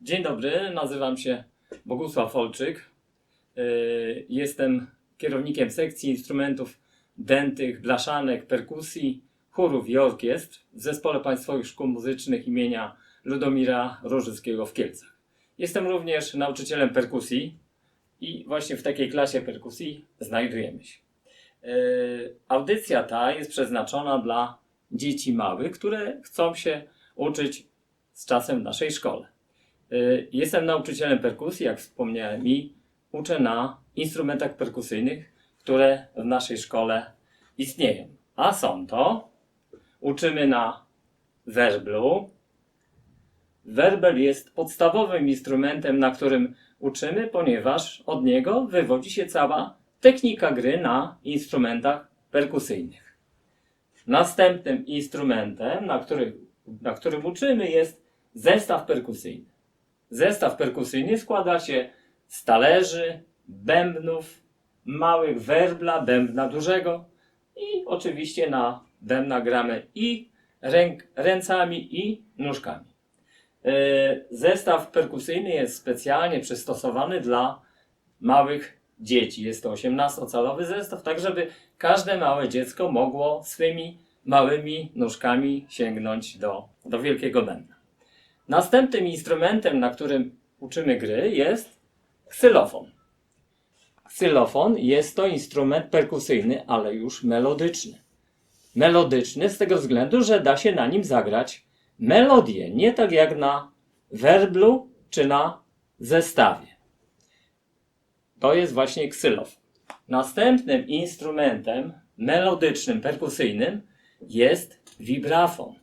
Dzień dobry, nazywam się Bogusław Olczyk. Yy, Jestem kierownikiem sekcji instrumentów dętych, blaszanek, perkusji, chórów i orkiestr w Zespole Państwowych Szkół Muzycznych imienia Ludomira Różyckiego w Kielcach. Jestem również nauczycielem perkusji i właśnie w takiej klasie perkusji znajdujemy się. Yy, Audycja ta jest przeznaczona dla dzieci małych, które chcą się uczyć z czasem w naszej szkole. Y, Jestem nauczycielem perkusji, jak wspomniałem, i uczę na instrumentach perkusyjnych, które w naszej szkole istnieją. A są to, uczymy na werblu. Werbel jest podstawowym instrumentem, na którym uczymy, ponieważ od niego wywodzi się cała technika gry na instrumentach perkusyjnych. Następnym instrumentem, na, na którym uczymy, jest zestaw perkusyjny. Zestaw perkusyjny składa się z talerzy, bębnów, małych werbla, bębna dużego i oczywiście na bębna gramy i ręk, ręcami i nóżkami. E, Zestaw perkusyjny jest specjalnie przystosowany dla małych dzieci. Jest to 18-calowy zestaw, tak żeby każde małe dziecko mogło swymi małymi nóżkami sięgnąć do, do wielkiego bębna. Następnym instrumentem, na którym uczymy gry, jest ksylofon. Ksylofon jest to instrument perkusyjny, ale już melodyczny. Melodyczny z tego względu, że da się na nim zagrać melodię, nie tak jak na werblu czy na zestawie. To jest właśnie ksylofon. Następnym instrumentem melodycznym, perkusyjnym jest vibrafon.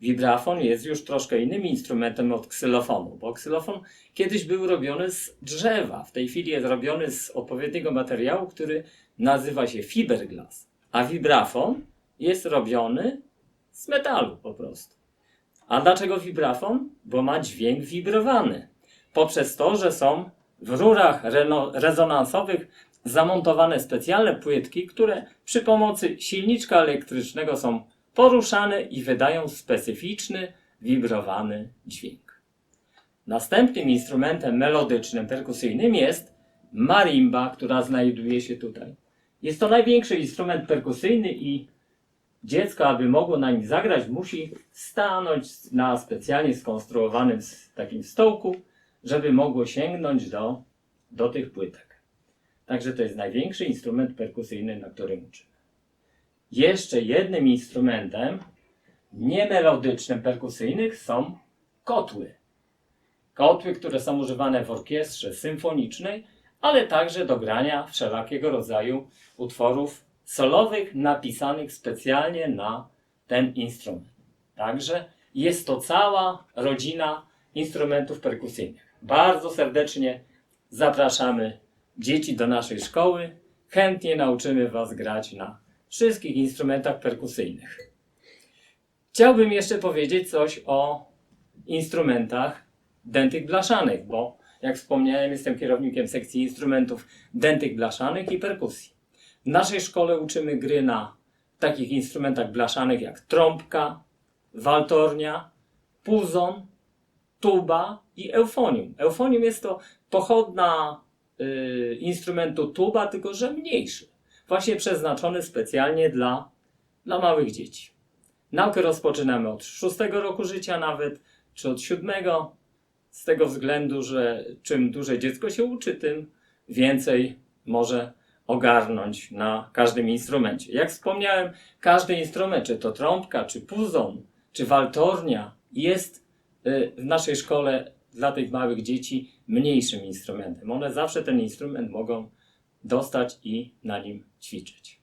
Vibrafon jest już troszkę innym instrumentem od ksylofonu, bo ksylofon kiedyś był robiony z drzewa. W tej chwili jest robiony z odpowiedniego materiału, który nazywa się fiberglass. A vibrafon jest robiony z metalu po prostu. A dlaczego vibrafon? Bo ma dźwięk wibrowany. Poprzez to, że są w rurach rezonansowych zamontowane specjalne płytki, które przy pomocy silniczka elektrycznego są poruszane i wydają specyficzny, wibrowany dźwięk. Następnym instrumentem melodycznym, perkusyjnym jest marimba, która znajduje się tutaj. Jest to największy instrument perkusyjny i dziecko, aby mogło na nim zagrać, musi stanąć na specjalnie skonstruowanym takim stołku, żeby mogło sięgnąć do, do tych płytek. Także to jest największy instrument perkusyjny, na którym uczymy. Jeszcze jednym instrumentem niemelodycznym, perkusyjnych są kotły. Kotły, które są używane w orkiestrze symfonicznej, ale także do grania wszelakiego rodzaju utworów solowych napisanych specjalnie na ten instrument. Także jest to cała rodzina instrumentów perkusyjnych. Bardzo serdecznie zapraszamy dzieci do naszej szkoły. Chętnie nauczymy Was grać na wszystkich instrumentach perkusyjnych. Chciałbym jeszcze powiedzieć coś o instrumentach dętych blaszanych, bo jak wspomniałem, jestem kierownikiem sekcji instrumentów dętych blaszanych i perkusji. W naszej szkole uczymy gry na takich instrumentach blaszanych jak trąbka, waltornia, puzon, tuba i eufonium. Eufonium jest to pochodna y, instrumentu tuba, tylko że mniejszy. Właśnie przeznaczony specjalnie dla, dla małych dzieci. Naukę rozpoczynamy od szóstego roku życia nawet, czy od siódmego, z tego względu, że czym dłużej dziecko się uczy, tym więcej może ogarnąć na każdym instrumencie. Jak wspomniałem, każdy instrument, czy to trąbka, czy puzon, czy waltornia, jest y, w naszej szkole dla tych małych dzieci mniejszym instrumentem. One zawsze ten instrument mogą dostać i na nim ćwiczyć.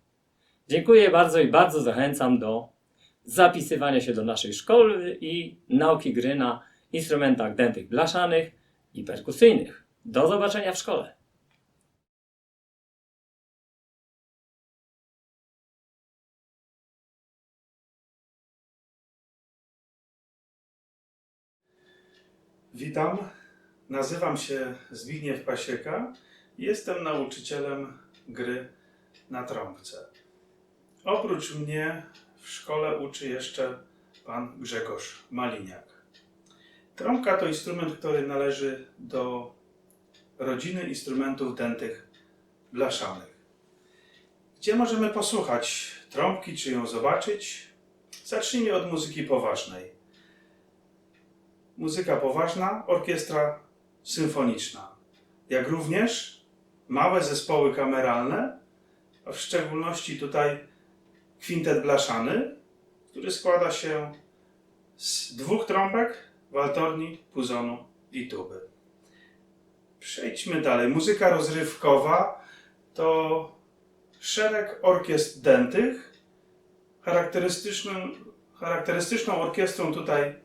Dziękuję bardzo i bardzo zachęcam do zapisywania się do naszej szkoły i nauki gry na instrumentach dętych blaszanych i perkusyjnych. Do zobaczenia w szkole. Witam, nazywam się Zbigniew Pasieka jestem nauczycielem gry na trąbce. Oprócz mnie w szkole uczy jeszcze pan Grzegorz Maliniak. Trąbka to instrument, który należy do rodziny instrumentów dętych blaszanych. Gdzie możemy posłuchać trąbki, czy ją zobaczyć? Zacznijmy od muzyki poważnej. Muzyka poważna, orkiestra symfoniczna, jak również małe zespoły kameralne, a w szczególności tutaj kwintet blaszany, który składa się z dwóch trąbek, waltorni, puzonu i tuby. Przejdźmy dalej. Muzyka rozrywkowa to szereg orkiestr dętych. Charakterystyczną, orkiestrą tutaj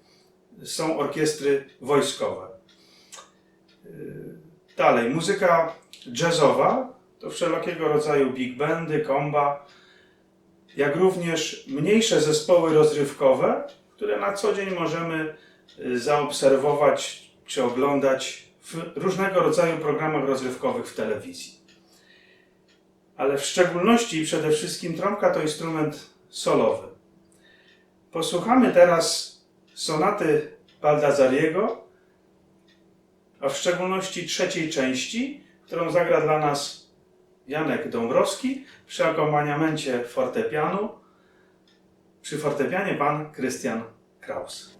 są orkiestry wojskowe. Dalej, muzyka jazzowa to wszelkiego rodzaju big bandy, komba, jak również mniejsze zespoły rozrywkowe, które na co dzień możemy y, zaobserwować czy oglądać w różnego rodzaju programach rozrywkowych w telewizji. Ale w szczególności przede wszystkim trąbka to instrument solowy. Posłuchamy teraz sonaty Baldazariego, a w szczególności trzeciej części, którą zagra dla nas Janek Dąbrowski przy akompaniamencie fortepianu. Przy fortepianie pan Krystian Kraus.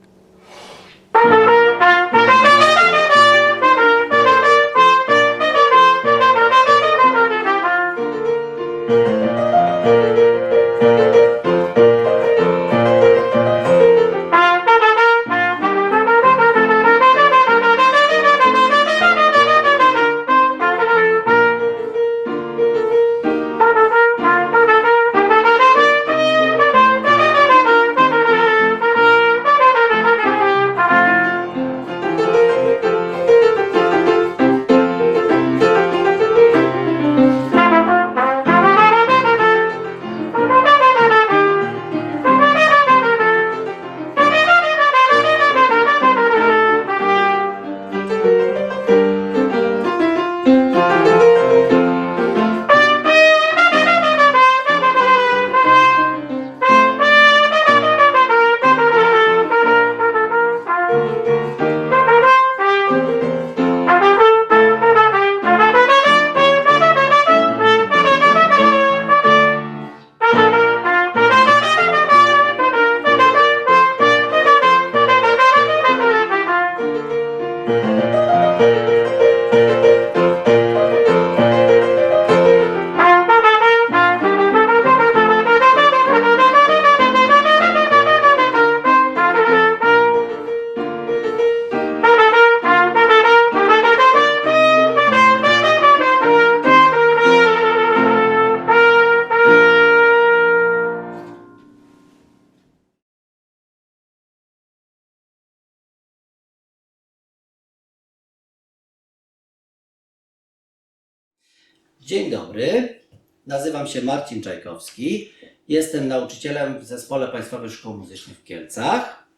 Dzień dobry, nazywam się Marcin Czajkowski. Jestem nauczycielem w Zespole Państwowych Szkół Muzycznych w Kielcach.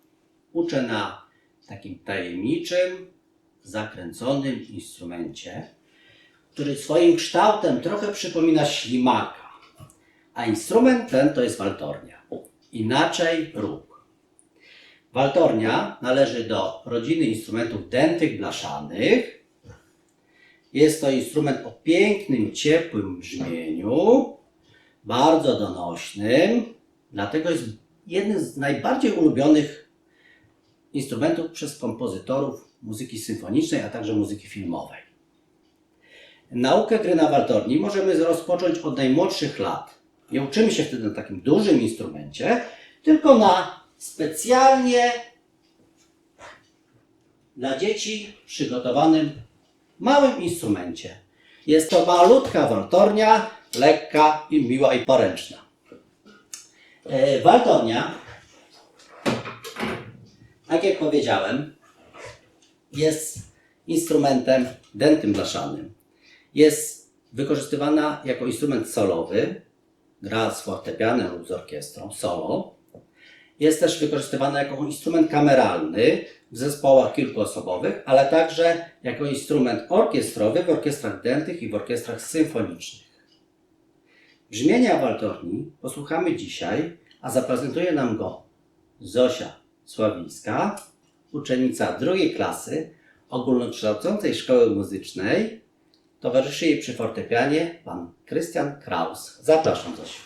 Uczę na takim tajemniczym, zakręconym instrumencie, który swoim kształtem trochę przypomina ślimaka. A instrument ten to jest waltornia, inaczej róg. Waltornia należy do rodziny instrumentów dętych blaszanych, jest to instrument o pięknym, ciepłym brzmieniu, bardzo donośnym, dlatego jest jednym z najbardziej ulubionych instrumentów przez kompozytorów muzyki symfonicznej, a także muzyki filmowej. Naukę gry na waltorni możemy rozpocząć od najmłodszych lat. Nie uczymy się wtedy na takim dużym instrumencie, tylko na specjalnie dla dzieci przygotowanym małym instrumencie. Jest to malutka waltornia, lekka i miła i poręczna. E, Waltornia, tak jak powiedziałem, jest instrumentem dętym blaszanym. Jest wykorzystywana jako instrument solowy, gra z fortepianem lub z orkiestrą, solo. Jest też wykorzystywana jako instrument kameralny w zespołach kilkuosobowych, ale także jako instrument orkiestrowy w orkiestrach dętych i w orkiestrach symfonicznych. Brzmienia waltorni posłuchamy dzisiaj, a zaprezentuje nam go Zosia Sławińska uczennica drugiej klasy ogólnokształcącej szkoły muzycznej. Towarzyszy jej przy fortepianie pan Krystian Kraus. Zapraszam Zosiu.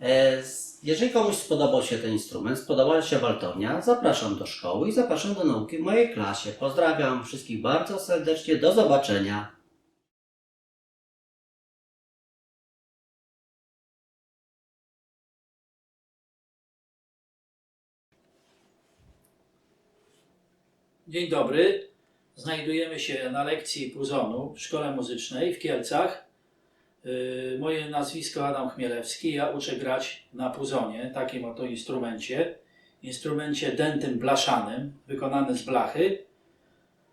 E, Jeżeli komuś spodobał się ten instrument, spodobała się waltownia, zapraszam do szkoły i zapraszam do nauki w mojej klasie. Pozdrawiam wszystkich bardzo serdecznie, do zobaczenia. Dzień dobry. Znajdujemy się na lekcji puzonu w Szkole Muzycznej w Kielcach. Yy, Moje nazwisko Adam Chmielewski. Ja uczę grać na puzonie, takim oto instrumencie. Instrumencie dętym blaszanym, wykonany z blachy,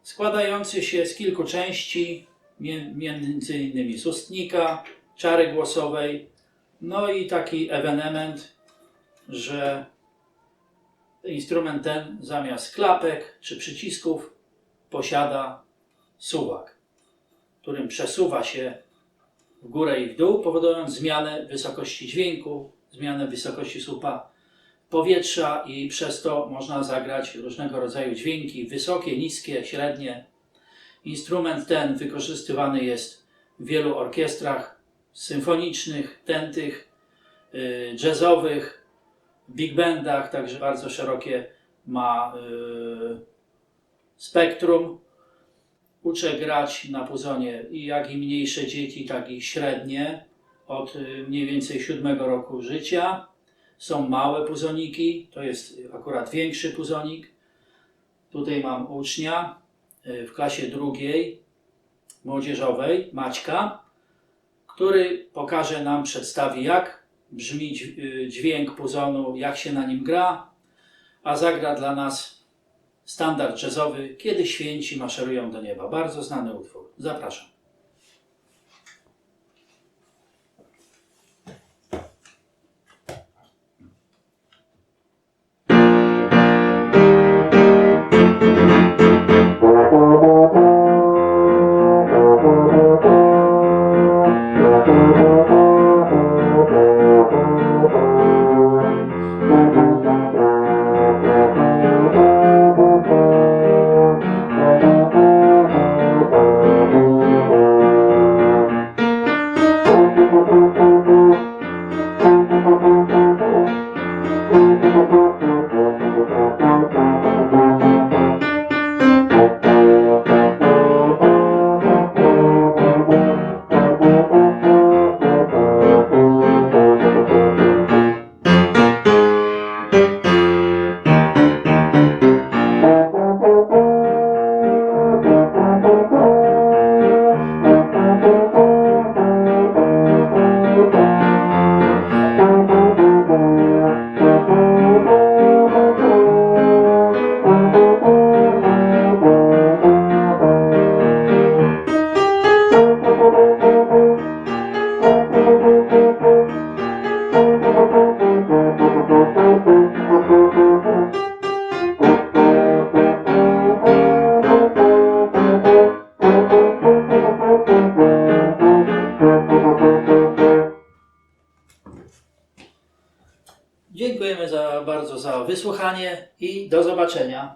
składający się z kilku części, między innymi z ustnika, czary głosowej, no i taki ewenement, że Instrument ten zamiast klapek czy przycisków posiada suwak, którym przesuwa się w górę i w dół, powodując zmianę wysokości dźwięku, zmianę wysokości słupa powietrza i przez to można zagrać różnego rodzaju dźwięki, wysokie, niskie, średnie. Instrument ten wykorzystywany jest w wielu orkiestrach symfonicznych, tętych, y, jazzowych, big bandach, także bardzo szerokie ma y, spektrum. Uczę grać na puzonie i jak i mniejsze dzieci, tak i średnie od y, mniej więcej siódmego roku życia. Są małe puzoniki, to jest akurat większy puzonik. Tutaj mam ucznia y, w klasie drugiej młodzieżowej, Maćka, który pokaże nam, przedstawi jak brzmi dź- y, dźwięk puzonu, jak się na nim gra, a zagra dla nas standard jazzowy Kiedy święci maszerują do nieba. Bardzo znany utwór. Zapraszam. Wysłuchanie i do zobaczenia.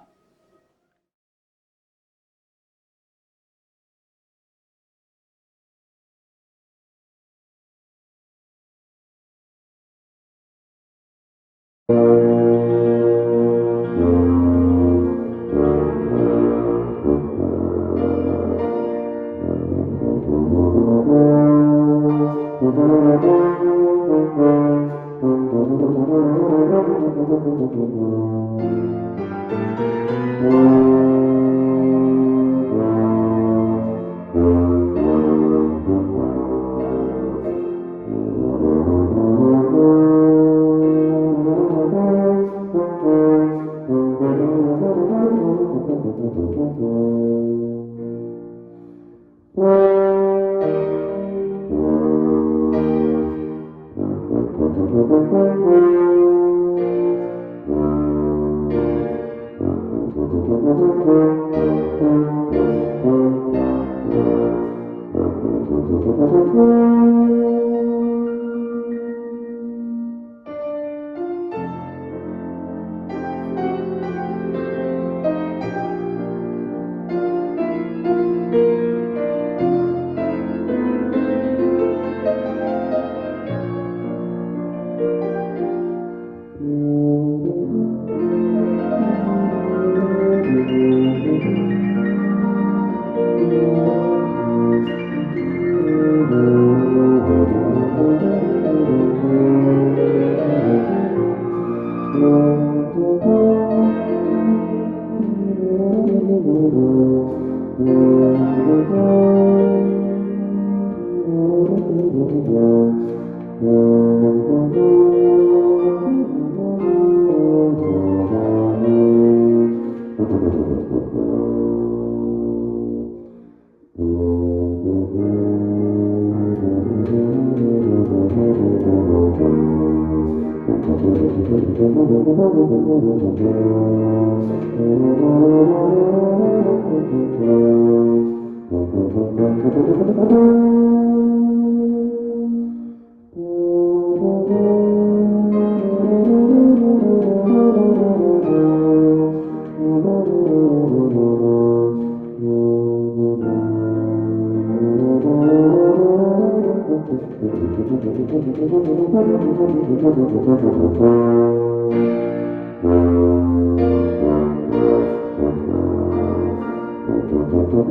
Dzień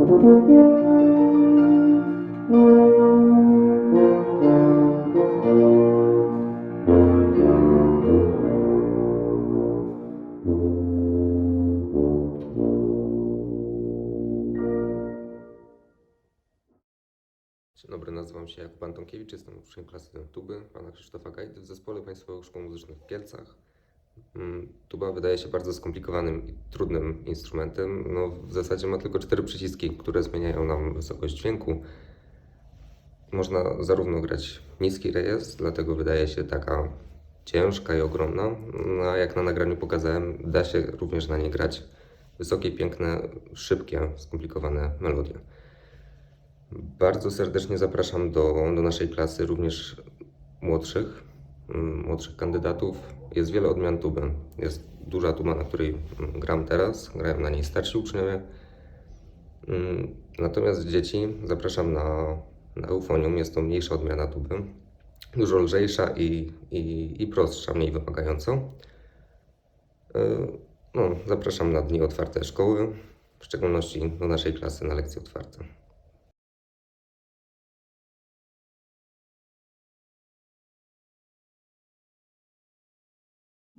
dobry, nazywam się Jakub Antonkiewicz, jestem uczniem klasy tuby pana Krzysztofa Gajdy w Zespole Państwowych Szkół Muzycznych w Kielcach. Mm, Tuba wydaje się bardzo skomplikowanym i trudnym instrumentem. No, w zasadzie ma tylko cztery przyciski, które zmieniają nam wysokość dźwięku. Można zarówno grać niski rejestr, dlatego wydaje się taka ciężka i ogromna, no, a jak na nagraniu pokazałem, da się również na niej grać wysokie, piękne, szybkie, skomplikowane melodie. Bardzo serdecznie zapraszam do, do naszej klasy również młodszych, mm, młodszych kandydatów. Jest wiele odmian tuby. Jest duża tuba, na której mm, gram teraz, grają na niej starsi uczniowie. Mm, Natomiast dzieci zapraszam na, na eufonium. Jest to mniejsza odmiana tuby. Dużo lżejsza i, i, i prostsza, mniej wymagająca. Yy, No, zapraszam na dni otwarte szkoły, w szczególności do naszej klasy na lekcje otwarte.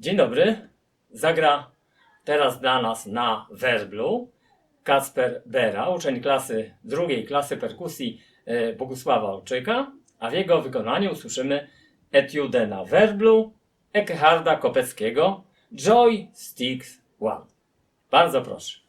Dzień dobry. Zagra teraz dla nas na werblu Kacper Bera, uczeń klasy drugiej klasy perkusji e, Bogusława Olczyka, a w jego wykonaniu usłyszymy etiudę na werblu Ekeharda Kopeckiego Joy Sticks One. Bardzo proszę.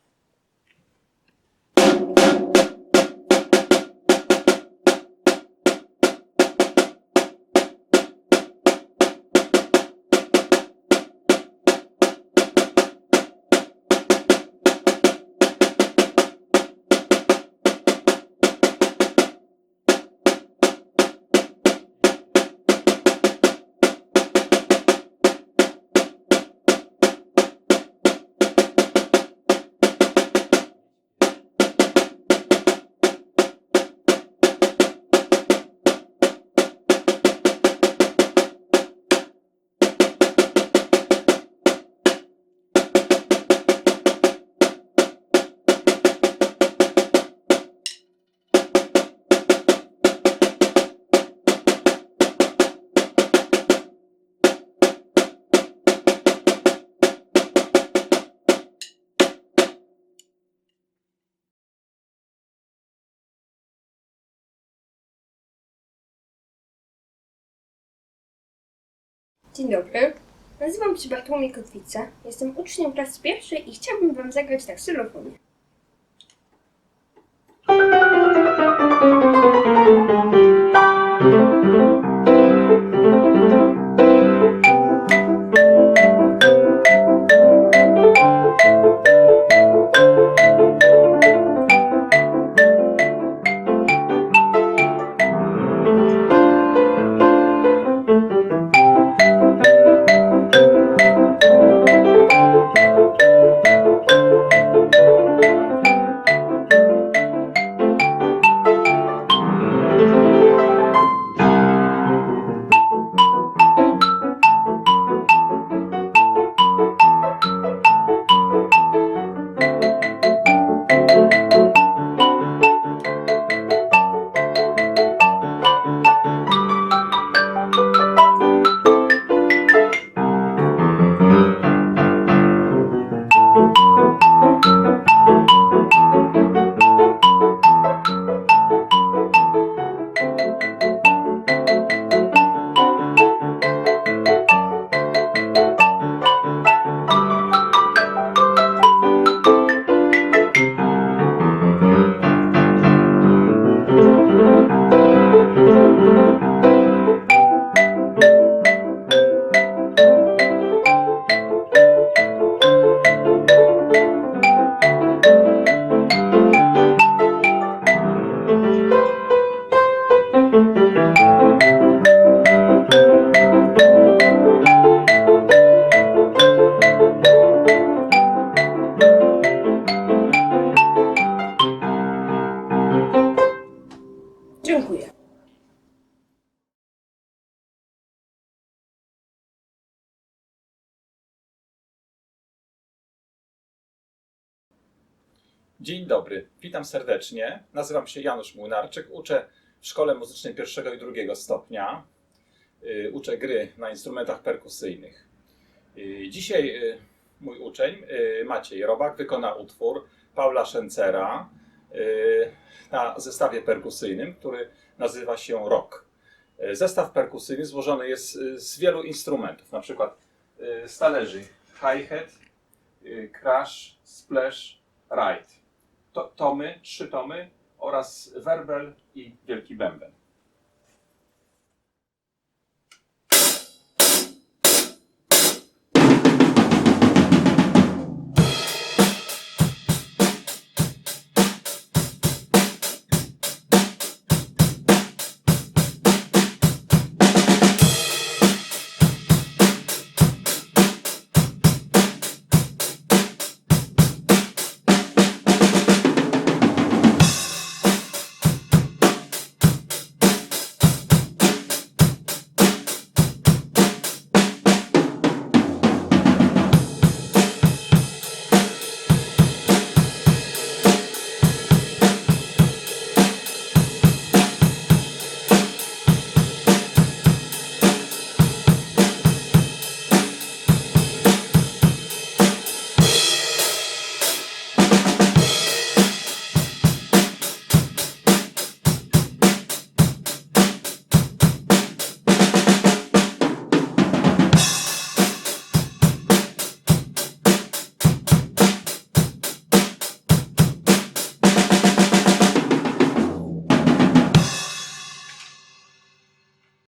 Dzień dobry. Nazywam się Bartłomiej Kotwica. Jestem uczniem klasy pierwszej i chciałbym Wam zagrać na Dzień dobry, witam serdecznie. Nazywam się Janusz Młynarczyk, uczę w Szkole Muzycznej pierwszego i drugiego stopnia. Y, Uczę gry na instrumentach perkusyjnych. Y, Dzisiaj y, mój uczeń Maciej Robak wykona utwór Paula Szencera na zestawie perkusyjnym, który nazywa się Rock. Zestaw perkusyjny złożony jest z wielu instrumentów, na przykład z talerzy hi-hat, crash, splash, ride to, tomy, trzy tomy oraz werbel i wielki bęben.